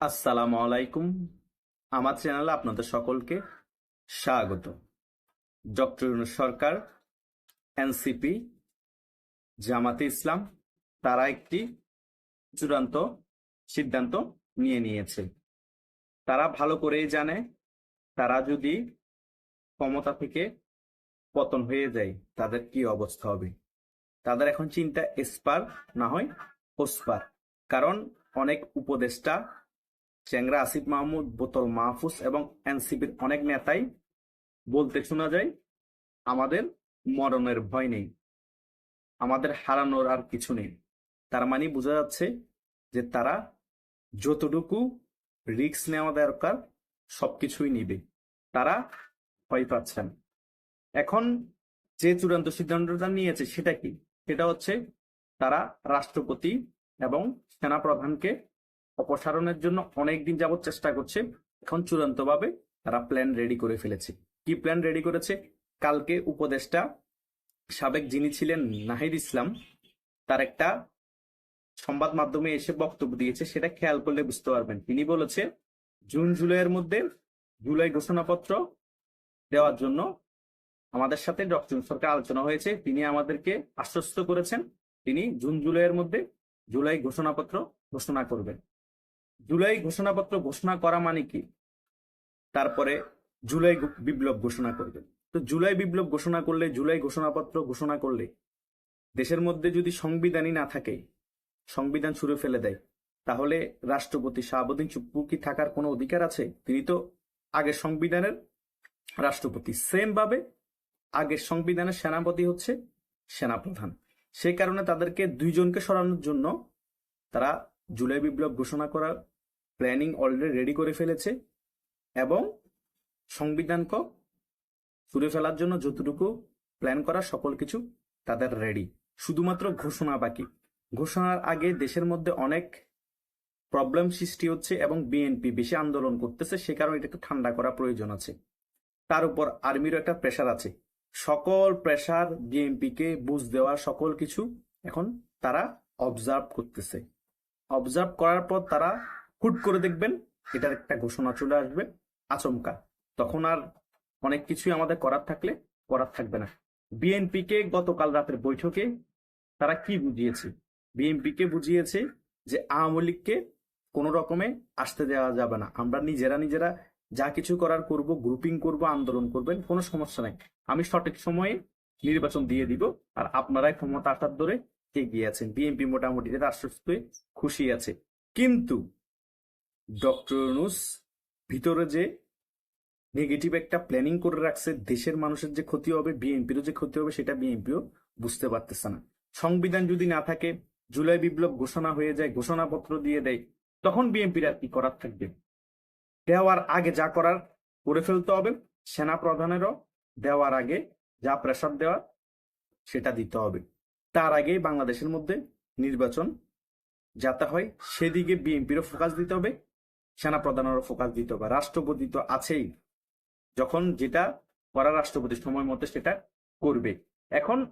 আসসালামু আলাইকুম। আমার চ্যানেলে আপনাদের সকলকে স্বাগত। ডক্টর সরকার, এনসিপি, জামাতে ইসলাম, তারা একটি চূড়ান্ত সিদ্ধান্ত নিয়ে নিয়েছে। তারা ভালো করেই জানে, তারা যদি ক্ষমতা থেকে পতন হয়ে যায়, তাদের কি অবস্থা হবে? তাদের এখন চিন্তা এসপার না হয় ওসপার। কারণ অনেক উপদেষ্টা চ্যাংরা, আসিফ মাহমুদ, বোতল মাহফুজ এবং এনসিপির অনেক নেতাই বলতে শোনা যায়, আমাদের মরণের ভয় নেই, আমাদের হারানোর আর কিছু নেই। তার মানে বোঝা যাচ্ছে যে তারা যতটুকু রিস্ক নেওয়া দরকার, সবকিছুই নিবে। তারা ভয় পাচ্ছেন। এখন যে চূড়ান্ত সিদ্ধান্তটা নিয়েছে সেটা কি? সেটা হচ্ছে তারা রাষ্ট্রপতি এবং সেনাপ্রধানকে অপসারণের জন্য অনেক দিন যাবত চেষ্টা করছে। এখন চূড়ান্তভাবে তারা প্ল্যান রেডি করে ফেলেছে। কি প্ল্যান রেডি করেছে? কালকে উপদেষ্টা সাবেক যিনি ছিলেন নাহিদ ইসলাম, তার একটা সংবাদ মাধ্যমে এসে বক্তব্য দিয়েছে, সেটা খেয়াল করলে বুঝতে পারবেন। তিনি বলেছে, জুন, জুলাইয়ের মধ্যে জুলাই ঘোষণাপত্র দেওয়ার জন্য আমাদের সাথে ডক্টর সরকার আলোচনা হয়েছে। তিনি আমাদেরকে আশ্বস্ত করেছেন, তিনি জুন, জুলাইয়ের মধ্যে জুলাই ঘোষণাপত্র ঘোষণা করবেন। জুলাই ঘোষণাপত্র ঘোষণা করা মানে কি? তারপরে জুলাই বিপ্লব ঘোষণা করবেন। তো জুলাই বিপ্লব ঘোষণা করলে, জুলাই ঘোষণাপত্র ঘোষণা করলে দেশের মধ্যে যদি সংবিধানই না থাকে, সংবিধান ছুড়ে ফেলে দেয়, তাহলে রাষ্ট্রপতি শাহাবুদ্দিন চুপ্পু কি থাকার কোনো অধিকার আছে? তিনি তো আগের সংবিধানের রাষ্ট্রপতি। সেম ভাবে আগের সংবিধানের সেনাপতি হচ্ছে সেনাপ্রধান। সেই কারণে তাদেরকে দুইজনকে সরানোর জন্য তারা জুলাই বিপ্লব ঘোষণা করার প্ল্যানিং অলরেডি রেডি করে ফেলেছে এবং সংবিধানকে ছুড়ে ফেলার জন্য যতটুকু প্ল্যান করা সকল কিছু তাদের রেডি শুধুমাত্র ঘোষণা বাকি। ঘোষণার আগে দেশের মধ্যে অনেক প্রবলেম সৃষ্টি হচ্ছে এবং বিএনপি বেশি আন্দোলন করতেছে, সে কারণে এটা একটু ঠান্ডা করা প্রয়োজন আছে। তার উপর আর্মিরও একটা প্রেশার আছে। সকল প্রেশার বিএনপিকে বুঝ দেওয়া, সকল কিছু এখন তারা অবজার্ভ করতেছে। অবজার্ভ করার পর তারা হুট করে দেখবেন এটার একটা ঘোষণা চলে আসবে, আচমকা। তখন আর অনেক কিছুই আমাদের করার থাকলে করার থাকবে না। বিএনপি কে গতকাল রাতের বৈঠকে তারা কি বুঝিয়েছে? বিএনপি কে বুঝিয়েছে যে আওয়ামী লীগকে কোনো রকমে আসতে দেওয়া যাবে না। আমরা নিজেরা নিজেরা যা কিছু করার করব গ্রুপিং করব, আন্দোলন করবেন, কোনো সমস্যা নাই। আমি সঠিক সময়ে নির্বাচন দিয়ে দিব আর আপনারাই ক্ষমতা আসার ধরে এগিয়ে আছেন। বিএনপি মোটামুটি আশ্বস্ত খুশি আছে। কিন্তু ডক্টর ইউনূস ভিতরে যে নেগেটিভ একটা প্ল্যানিং করে রাখছে, দেশের মানুষের যে ক্ষতি হবে বিএনপিরও যে ক্ষতি হবে, সেটা বিএনপিও বুঝতে পারতেছে না। সংবিধান যদি না থাকে, জুলাই বিপ্লব ঘোষণা হয়ে যায়, ঘোষণাপত্র দিয়ে দেয়, তখন বিএনপির আর কি করার থাকবে? দেওয়ার আগে যা করার, করে ফেলতে হবে সেনা প্রধানেরও দেওয়ার আগে যা প্রেসার দেওয়া, সেটা দিতে হবে। তার আগে বাংলাদেশের মধ্যে নির্বাচন যাতে হয়, সেদিকে বিএনপিরও ফোকাস দিতে হবে সেনা প্রধানেরও ফোকাস দিতে হবে রাষ্ট্রপতি তো আছেই। যখন যেটা করা রাষ্ট্রপতি সময় মতো সেটা করবে। এখন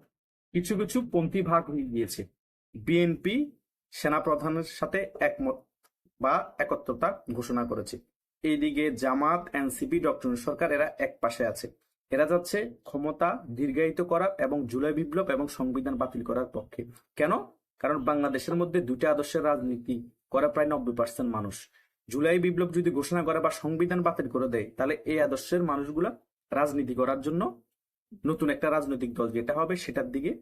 কিছু কিছু পন্থী ভাগ হয়ে গিয়েছে। বিএনপি সেনা প্রধানের সাথে একমত বা একত্রতা ঘোষণা করেছে। এইদিকে জামাত এনসিপি ডক্টর সরকার এরা এক পাশে আছে। এরা যাচ্ছে ক্ষমতা দীর্ঘায়িত করা এবং জুলাই বিপ্লব এবং সংবিধান বাতিল করার পক্ষে। কেন? কারণ বাংলাদেশের মধ্যে দুইটা আদর্শের রাজনীতি করে প্রায় নব্বই পার্সেন্ট মানুষ। জুলাই বিপ্লব যদি ঘোষণা করে বা সংবিধান বাতিল করে দেয়, তাহলে এই আদর্শের মানুষগুলা রাজনীতি করার জন্য নতুন একটা রাজনৈতিক দল যেটা হবে সেটার দিকে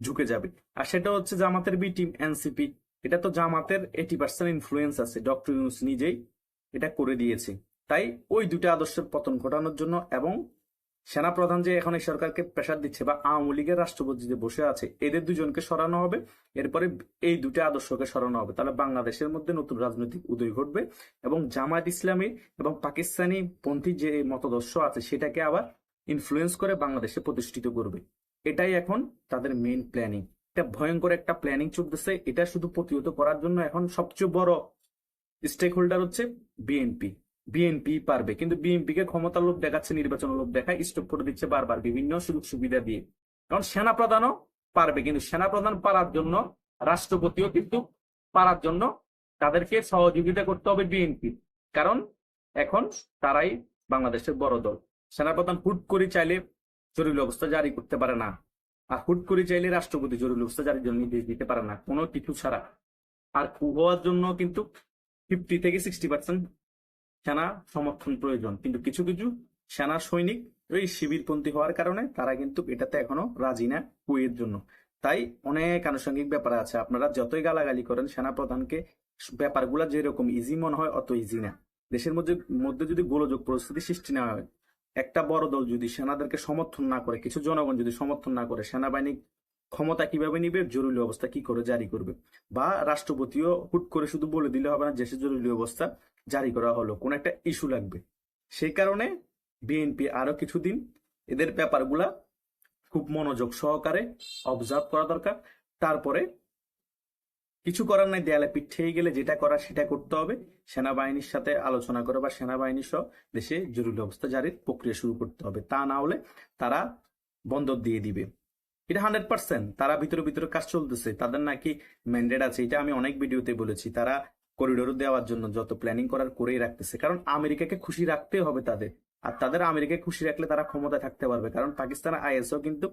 ঝুঁকে যাবে। আর সেটা হচ্ছে জামাতের বি টিম এনসিপি এটা তো জামাতের এইটি পার্সেন্ট ইনফ্লুয়েন্স আছে ডক্টর ইউনুস নিজেই এটা করে দিয়েছে। তাই ওই দুটা আদর্শের পতন ঘটানোর জন্য এবং সেনাপ্রধান যে এখন এই সরকারকে প্রেশার দিচ্ছে বা আওয়ামী লীগের রাষ্ট্রপতি যে বসে আছে, এদের দুজনকে সরানো হবে, এরপরে এই দুটা আদর্শকে সরানো হবে। তাহলে বাংলাদেশের মধ্যে নতুন রাজনৈতিক উদয় ঘটবে এবং জামায়াত ইসলামী এবং পাকিস্তানি পন্থী যে মতদর্শ আছে, সেটাকে আবার ইনফ্লুয়েন্স করে বাংলাদেশে প্রতিষ্ঠিত করবে। এটাই এখন তাদের মেইন প্ল্যানিং এটা ভয়ঙ্কর একটা প্ল্যানিং চলতেছে, এটা শুধু প্রতিহত করার জন্য এখন সবচেয়ে বড় স্টেক হোল্ডার হচ্ছে বিএনপি বিএনপি পারবে। কিন্তু বিএনপি কে ক্ষমতার লোভ দেখাচ্ছে নির্বাচন লোভ দেখায় স্টপ করে দিচ্ছে বারবার বিভিন্ন সুযোগ সুবিধা দিয়ে। কারণ সেনাপ্রধানও পারবে, কিন্তু সেনাপ্রধান পারার জন্য, রাষ্ট্রপতিও কিন্তু পারার জন্য তাদেরকে সহযোগিতা করতে হবে বিএনপি কারণ এখন তারাই বাংলাদেশের বড় দল। সেনাপ্রধান হুট করে চাইলে জরুরি অবস্থা জারি করতে পারে না। আর হুট করে চাইলে রাষ্ট্রপতি জরুরি অবস্থা জারির জন্য নির্দেশ দিতে পারে না, কোনো কিছু ছাড়া। আর হওয়ার জন্য কিন্তু ফিফটি থেকে সিক্সটি পার্সেন্ট সেনা সমর্থন প্রয়োজন। কিন্তু কিছু কিছু সেনা সৈনিক ওই শিবিরপন্থী হওয়ার কারণে তারা কিন্তু এটাতে এখনও রাজি না কুয়ের জন্য। তাই অনেক আনুষঙ্গিক ব্যাপার আছে। আপনারা যতই গালাগালি করেন, সেনা প্রধানকে ব্যাপারগুলো যেরকম ইজি মনে হয়, অত ইজি না। দেশের মধ্যে মধ্যে যদি গোলযোগ পরিস্থিতি সৃষ্টি না হয়, একটা বড় দল যদি সেনাদেরকে সমর্থন না করে, কিছু জনগণ যদি সমর্থন না করে, সেনাবাহিনী ক্ষমতা কীভাবে নিবে, জরুরি অবস্থা কি করে জারি করবে? বা রাষ্ট্রপতিও হুট করে শুধু বলে দিলে হবে না, দেশের জরুরি অবস্থা জারি করা হলো, কোন একটা ইস্যু লাগবে। সেই কারণে বিএনপি আরও কিছুদিন এদের ব্যাপারগুলা খুব মনোযোগ সহকারে অবজার্ভ করা দরকার। তারপরে কিছু করার নাই, দেয়ালে পিঠ ঠেয়ে গেলে যেটা করা সেটা করতে হবে। সেনাবাহিনীর সাথে আলোচনা করে বা সেনাবাহিনী সহ দেশে জরুরি অবস্থা জারির প্রক্রিয়া শুরু করতে হবে। তা না হলে তারা বন্দর দিয়ে দিবে। এটা হান্ড্রেড পার্সেন্ট তারা ভিতরে ভিতরে কাজ চলতেছে। তাদের নাকি ম্যান্ডেট আছে, এটা আমি অনেক ভিডিওতে বলেছি। তারা করিডোর দেওয়ার জন্য যত প্ল্যানিং করার করেই রাখতেছে। কারণ আমেরিকাকে খুশি রাখতে হবে তাদের। আর তাদের আমেরিকাকে খুশি রাখলে তারা ক্ষমতায় থাকতে পারবে। কারণ পাকিস্তান আইএসও কিন্তু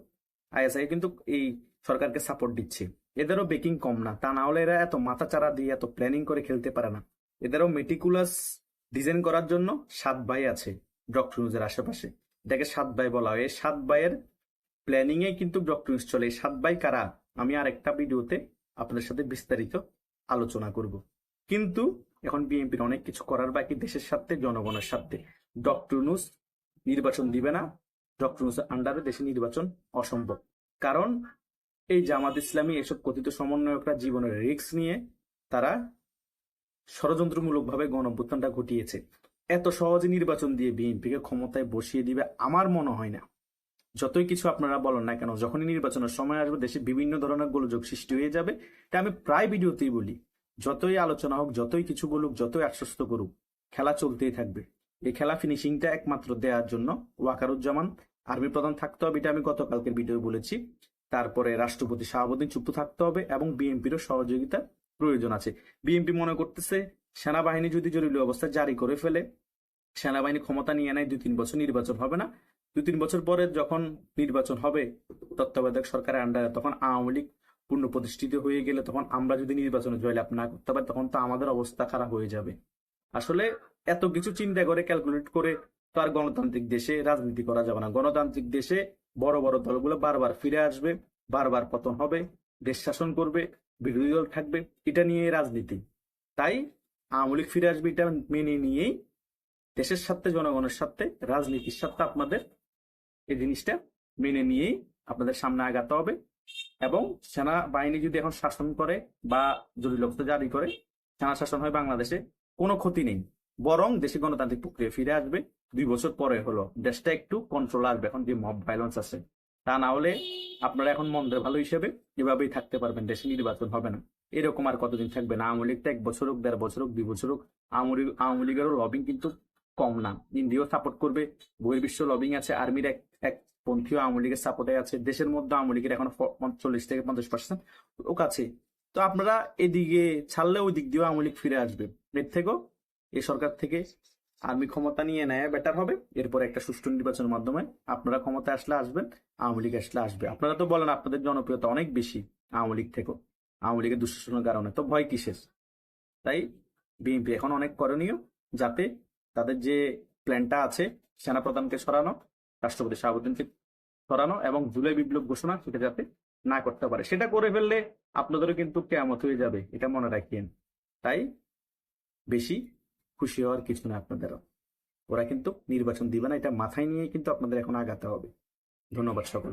আইএসআই কিন্তু এই সরকারকে সাপোর্ট দিচ্ছে। এদেরও বেকিং কম না। তা না হলে এরা এত মাথা চারা দিয়ে এত প্ল্যানিং করে খেলতে পারে না। এদেরও মেটিকুলাস ডিজাইন করার জন্য সাত ভাই আছে ডক্টর নিউজের আশেপাশে। এটাকে সাত ভাই বলা হয়। এই সাত ভাইয়ের প্ল্যানিং এ কিন্তু ডক্টর নিউজ চলে। এই সাত ভাই কারা? আমি আর একটা ভিডিওতে আপনাদের সাথে বিস্তারিত আলোচনা করব। কিন্তু এখন বিএনপির অনেক কিছু করার বাকি দেশের সাথে জনগণের সাথে ডক্টর নিউজ নির্বাচন দিবে না। ডক্টর নিউজের আন্ডারে দেশে নির্বাচন অসম্ভব। কারণ এই জামাত ইসলামী, এসব কথিত সমন্বয়করা জীবনের রিস্ক নিয়ে তারা ষড়যন্ত্রমূলকভাবে গণঅভ্যুত্থানটা ঘটিয়েছে। এত সহজে নির্বাচন দিয়ে বিএনপিকে ক্ষমতায় বসিয়ে দিবে আমার মনে হয় না। যতই কিছু আপনারা বলেন না কেন, যখনই নির্বাচনের সময় আসবে, দেশে বিভিন্ন ধরনের গোলযোগ সৃষ্টি হয়ে যাবে। এটা আমি প্রায় ভিডিওতেই বলি। যতই আলোচনা হোক, যতই কিছু বলুক, যতই আশ্বস্ত করুক, খেলা চলতেই থাকবে। এই খেলা ফিনিশিংটা একমাত্র দেওয়ার জন্য ওয়াকারুজ্জামান আর্মি প্রধান থাকতে হবে, এটা আমি গতকালকের ভিডিও বলেছি। তারপরে রাষ্ট্রপতি শাহাবুদ্দিন চুপ থাকতে হবে এবং বিএনপিরও সহযোগিতা প্রয়োজন আছে। বিএনপি মনে করতেছে, সেনাবাহিনী যদি জরুরি অবস্থা জারি করে ফেলে, সেনাবাহিনী ক্ষমতা নিয়ে নেয় দুই তিন বছর নির্বাচন হবে না। দুই তিন বছর পরে যখন নির্বাচন হবে, তত্ত্বাবধায়ক সরকারের আন্ডারে তখন আওয়ামী লীগ পূর্ণ প্রতিষ্ঠিত হয়ে গেলে তখন আমরা যদি নির্বাচনে জয়লাভ না করতে পারি, তখন তো আমাদের অবস্থা খারাপ হয়ে যাবে। আসলে এত কিছু চিন্তা করে ক্যালকুলেট করে তো আর গণতান্ত্রিক দেশে রাজনীতি করা যাবে না। গণতান্ত্রিক দেশে বড় বড় দলগুলো বারবার ফিরে আসবে, বারবার পতন হবে, দেশ শাসন করবে, বিরোধী দল থাকবে, এটা নিয়ে রাজনীতি। তাই আওয়ামী লীগ ফিরে আসবে, এটা মেনে নিয়েই দেশের সাথে জনগণের সাথে রাজনীতির সাথে আপনাদের এই জিনিসটা মেনে নিয়েই আপনাদের সামনে আগাতে হবে। এবং সেনাবাহিনী যদি এখন শাসন করে বা জরুরি অবস্থা জারি করে সেনা শাসন হয় বাংলাদেশে, কোনো ক্ষতি নেই। বরং দেশে গণতান্ত্রিক প্রক্রিয়া ফিরে আসবে। দুই বছর পরে হলো, দেশটা একটু কন্ট্রোল আসবে। এখন যে মব ভাইলেন্স আছে, তা না হলে আপনারা এখন মন্দের ভালো হিসেবে এভাবেই থাকতে পারবেন। দেশে নির্বাচন হবে না। এরকম আর কতদিন থাকবে না? আওয়ামী লীগটা এক বছর হোক, দেড় বছর হোক, দুই বছর হোক, আওয়ামী আওয়ামী লীগেরও লবিং কিন্তু কম না। ইন্ডিয়াও সাপোর্ট করবে। বহির্বিশ্ব লবিং আছে। আর্মির এক এক পন্থীয় আওয়ামী লীগের সাপোর্টে আছে। দেশের মধ্যে আওয়ামী লীগের এখন চল্লিশ থেকে পঞ্চাশ পার্সেন্ট লোক আছে তো আপনারা এদিকে ছাড়লে ওই দিক দিয়েও আওয়ামী লীগ ফিরে আসবে। এর থেকেও এই সরকার থেকে আর্মি ক্ষমতা নিয়ে নেয় বেটার হবে। এরপর একটা সুষ্ঠু নির্বাচনের মাধ্যমে আপনারা ক্ষমতা আসলে আসবেন, আওয়ামী লীগ আসলে আসবে। আপনারা তো বলেন আপনাদের জনপ্রিয়তা অনেক বেশি আওয়ামী লীগ থেকেও। আওয়ামী লীগের দুঃশাসনের কারণে তো ভয় কিসের? তাই বিএনপি এখন অনেক করণীয় যাতে তাদের যে প্ল্যানটা আছে, সেনাপ্রধানকে সরানো রাষ্ট্রপতি শাহাবুদ্দিনকে সরানো এবং জুলাই বিপ্লব ঘোষণা সেটা যাতে না করতে পারে। সেটা করে ফেললে আপনাদেরও কিন্তু কেমত হয়ে যাবে, এটা মনে রাখিয়েন তাই বেশি খুশি হওয়ার কিছু না আপনাদেরও। ওরা কিন্তু নির্বাচন দিবে না, এটা মাথায় নিয়ে কিন্তু আপনাদের এখন আগাতে হবে। ধন্যবাদ সকল